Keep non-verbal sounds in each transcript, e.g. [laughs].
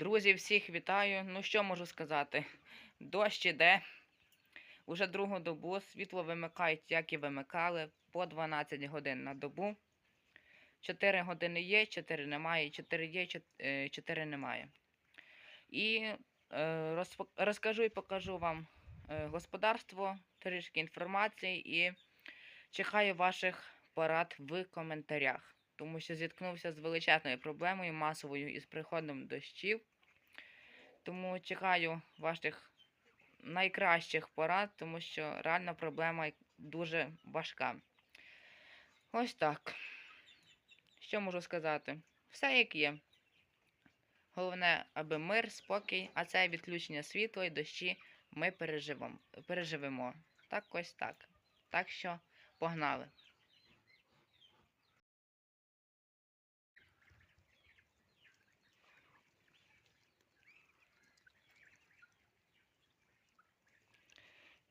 Друзі, всіх вітаю. Ну що можу сказати? Дощ іде. Уже другу добу світло вимикають, як і вимикали, по 12 годин на добу. 4 години є, 4 немає, 4 є, 4 немає. І е, розкажу і покажу вам е, господарство, трішки інформації і чекаю ваших порад в коментарях тому що зіткнувся з величезною проблемою масовою із приходом дощів. Тому чекаю ваших найкращих порад, тому що реальна проблема дуже важка. Ось так. Що можу сказати? Все як є. Головне, аби мир, спокій, а це відключення світла і дощі ми переживемо. Так ось так. Так що погнали.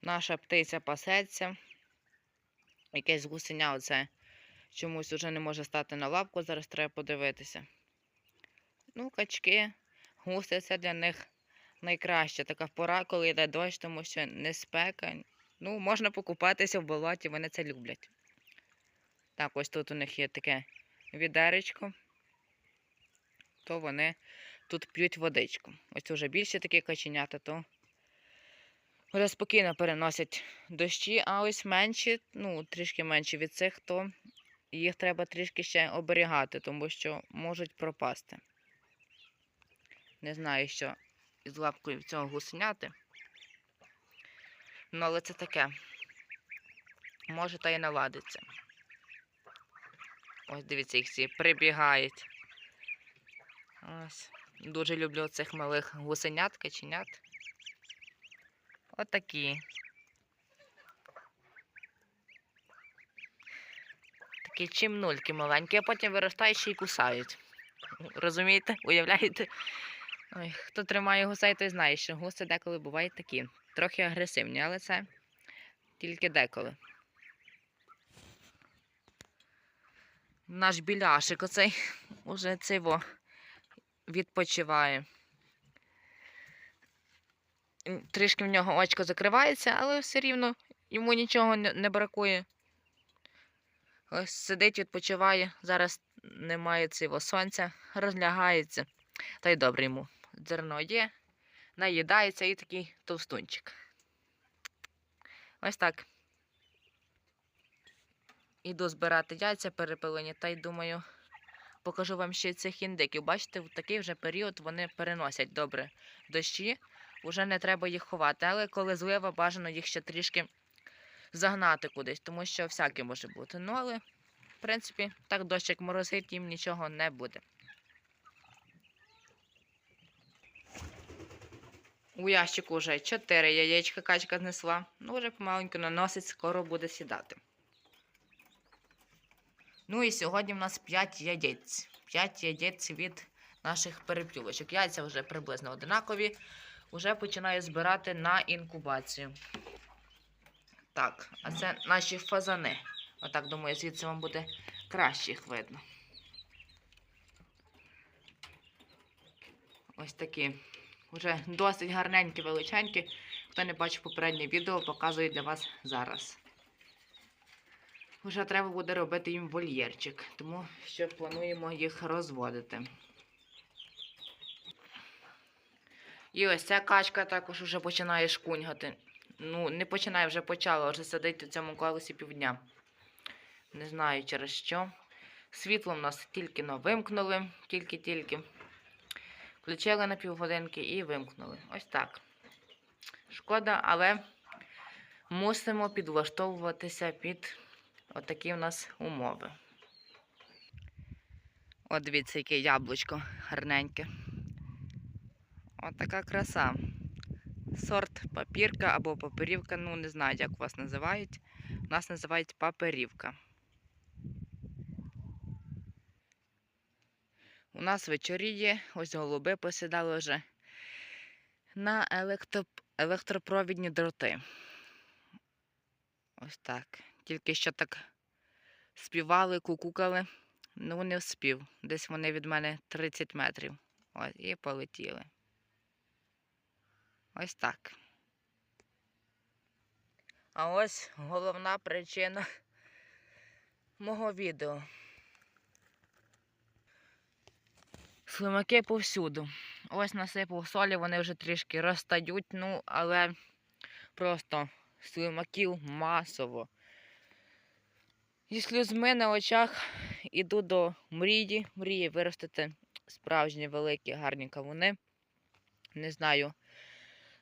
Наша птиця пасеться. Якесь гусеня оце чомусь уже не може стати на лапку, зараз треба подивитися. Ну, качки, гуси це для них найкраще. Така пора, коли йде дощ, тому що не спека. Ну, можна покупатися в болоті, вони це люблять. Так, ось тут у них є таке відеречко, то вони тут п'ють водичку. Ось вже більше такі каченята, то вже спокійно переносять дощі, а ось менші, ну, трішки менші від цих, то їх треба трішки ще оберігати, тому що можуть пропасти. Не знаю, що із лапкою цього гусеняти. Ну, але це таке. Може, та й наладиться. Ось дивіться, їх всі прибігають. Ось. Дуже люблю цих малих гусенят, каченят. Отакі. Такі чимнульки маленькі, а потім виростають ще й кусають. Розумієте? Уявляєте? Ой, хто тримає гусей, той знає, що гуси деколи бувають такі. Трохи агресивні, але це тільки деколи. Наш біляшик оцей уже циво відпочиває. Трішки в нього очко закривається, але все рівно йому нічого не бракує. Ось сидить, відпочиває. Зараз немає цього сонця, розлягається. Та й добре йому. Зерно є, наїдається і такий товстунчик. Ось так. Іду збирати яйця перепилені, та й думаю, покажу вам ще цих індиків. Бачите, в такий вже період вони переносять добре дощі. Уже не треба їх ховати, але коли злива, бажано їх ще трішки загнати кудись, тому що всяке може бути. Ну, але, в принципі, так дощик морозить, їм нічого не буде. У ящику вже 4 яєчка качка знесла. Ну, вже помаленьку наносить, скоро буде сідати. Ну і сьогодні в нас 5 яєць. 5 яєць від наших перепілочок. Яйця вже приблизно одинакові. Уже починаю збирати на інкубацію. Так, а це наші фазани. Отак, думаю, звідси вам буде краще їх видно. Ось такі. Вже досить гарненькі, величенькі. Хто не бачив попереднє відео, показую для вас зараз. Вже треба буде робити їм вольєрчик, тому що плануємо їх розводити. І ось ця качка також вже починає шкуньгати. Ну, не починає, вже почала, вже сидить у цьому колесі півдня. Не знаю через що. Світло в нас тільки но вимкнули, тільки-тільки. Включили на півгодинки і вимкнули. Ось так. Шкода, але мусимо підлаштовуватися під отакі в нас умови. От дивіться, яке яблучко гарненьке. От така краса. Сорт папірка або папирівка, ну не знаю, як вас називають. У нас називають паперівка. У нас вечоріє, ось голуби посідали вже на електро... електропровідні дроти. Ось так. Тільки що так співали, кукукали. Ну, не вспів. Десь вони від мене 30 метрів. Ось, і полетіли. Ось так. А ось головна причина мого відео. Слимаки повсюду. Ось насипав солі, вони вже трішки розстають, ну, але просто слимаків масово. Зі сльозми на очах іду до мрії. Мрії виростити справжні великі гарні кавуни. Не знаю.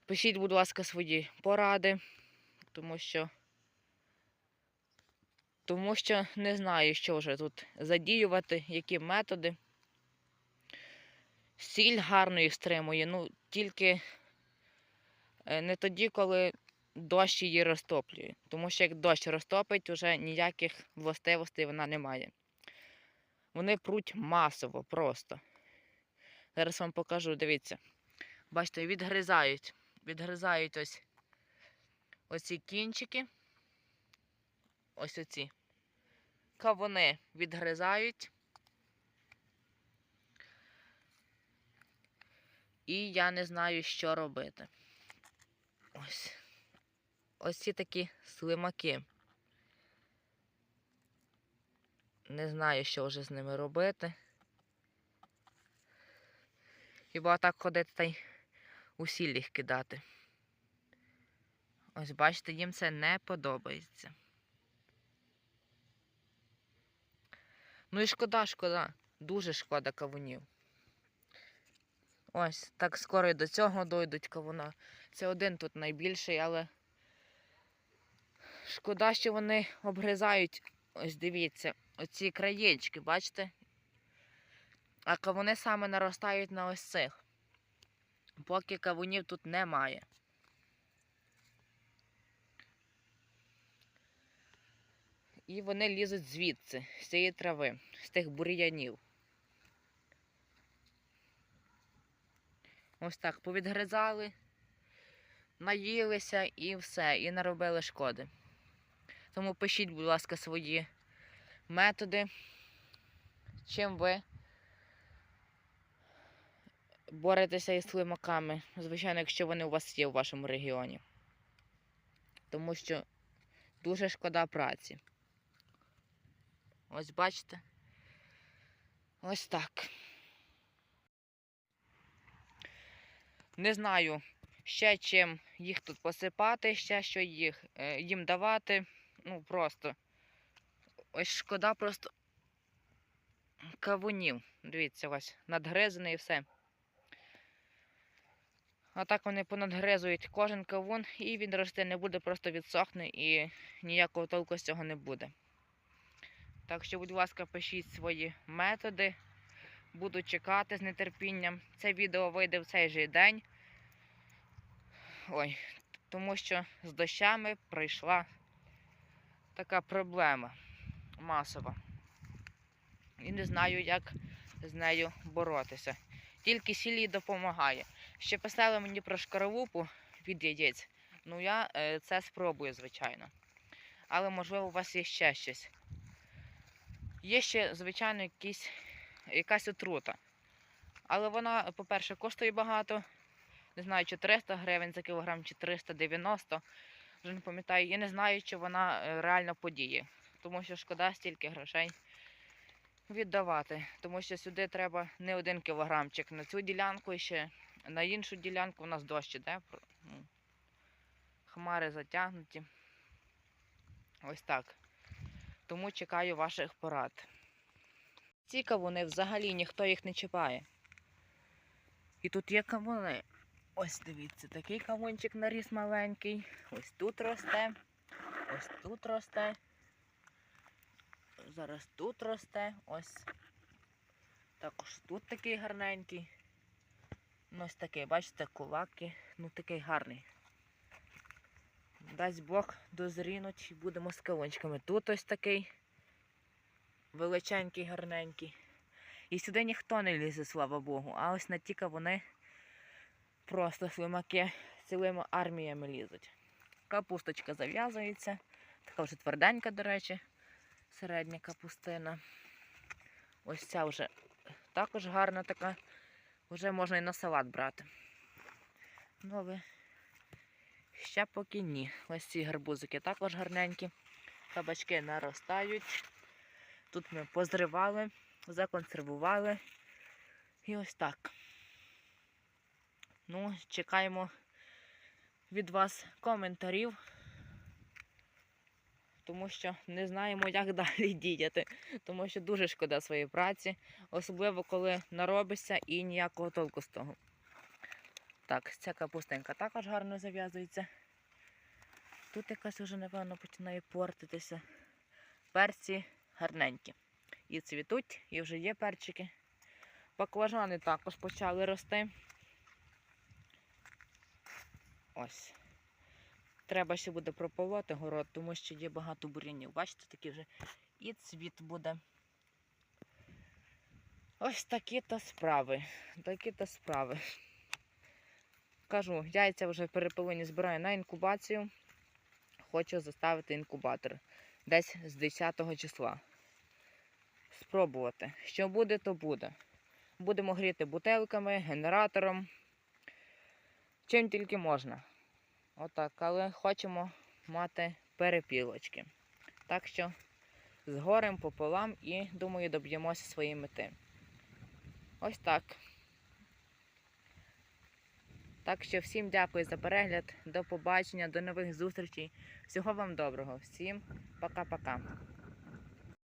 Пишіть, будь ласка, свої поради, тому що. Тому що не знаю, що вже тут задіювати, які методи. Сіль гарно стримує, ну тільки е, не тоді, коли дощ її розтоплює. Тому що як дощ розтопить, вже ніяких властивостей вона не має. Вони пруть масово просто. Зараз вам покажу, дивіться. Бачите, відгризають. Відгризають ось оці кінчики. Ось оці. Кавуни відгризають. І я не знаю, що робити. Ось. Ось ці такі слимаки. Не знаю, що вже з ними робити. Хіба так ходити та й усіль їх кидати. Ось бачите, їм це не подобається. Ну і шкода, шкода. Дуже шкода кавунів. Ось, так скоро і до цього дойдуть кавуна. Це один тут найбільший, але шкода, що вони обгризають. Ось дивіться, оці краєчки, бачите? А кавуни саме наростають на ось цих. Поки кавунів тут немає. І вони лізуть звідси, з цієї трави, з тих бур'янів. Ось так повідгризали, наїлися і все, і наробили шкоди. Тому пишіть, будь ласка, свої методи, чим ви боретеся із слимаками, звичайно, якщо вони у вас є в вашому регіоні. Тому що дуже шкода праці. Ось бачите? Ось так. Не знаю ще чим їх тут посипати, ще що їх, е, їм давати. Ну просто. Ось шкода просто кавунів. Дивіться, ось надгризаний і все. А так вони понадгризують кожен кавун і він рости не буде, просто відсохне і ніякого толку з цього не буде. Так що, будь ласка, пишіть свої методи. Буду чекати з нетерпінням. Це відео вийде в цей же день. Ой, тому що з дощами прийшла така проблема масова. І не знаю, як з нею боротися. Тільки сілі допомагає. Ще писали мені про шкаровупу від яєць. Ну я е, це спробую, звичайно. Але можливо у вас є ще щось. Є ще, звичайно, якісь, якась отрута. Але вона, по-перше, коштує багато. Не знаю, чи 300 гривень за кілограм, чи 390. Вже не пам'ятаю. Я не знаю, чи вона е, реально подіє. Тому що шкода стільки грошей віддавати. Тому що сюди треба не один кілограмчик. На цю ділянку ще на іншу ділянку у нас дощ іде. Ну, Хмари затягнуті. Ось так. Тому чекаю ваших порад. Ці кавуни взагалі ніхто їх не чіпає. І тут є кавуни. Ось дивіться, такий кавунчик наріс маленький. Ось тут росте. Ось тут росте. Зараз тут росте. Ось. Також тут такий гарненький. Ну, ось такий, бачите, кулаки. Ну такий гарний. Дасть Бог дозрінуть і будемо з кавунчиками. Тут ось такий величенький, гарненький. І сюди ніхто не лізе, слава Богу. А ось на ті кавуни просто слимаки цілими арміями лізуть. Капусточка зав'язується. Така вже тверденька, до речі, середня капустина. Ось ця вже також гарна така Вже можна і на салат брати. Ну, але ще поки ні. Ось ці гарбузики також гарненькі. Кабачки наростають. Тут ми позривали, законсервували. І ось так. Ну, чекаємо від вас коментарів, тому що не знаємо, [laughs] як далі діяти. Тому що дуже шкода своєї праці, особливо коли наробишся і ніякого толку з того. Так, ця капустинка також гарно зав'язується. Тут якась вже, напевно, починає портитися. Перці гарненькі. І цвітуть, і вже є перчики. Баклажани також почали рости. Ось. Треба ще буде прополоти город, тому що є багато бур'янів. Бачите, такі вже і цвіт буде. Ось такі то справи. Такі то справи. Кажу, яйця вже перепилені збираю на інкубацію. Хочу заставити інкубатор десь з 10 числа. Спробувати. Що буде, то буде. Будемо гріти бутилками, генератором. Чим тільки можна. Отак, але хочемо мати перепілочки. Так що з пополам і, думаю, доб'ємося своєї мети. Ось так. Так що всім дякую за перегляд. До побачення, до нових зустрічей. Всього вам доброго. Всім пока-пока.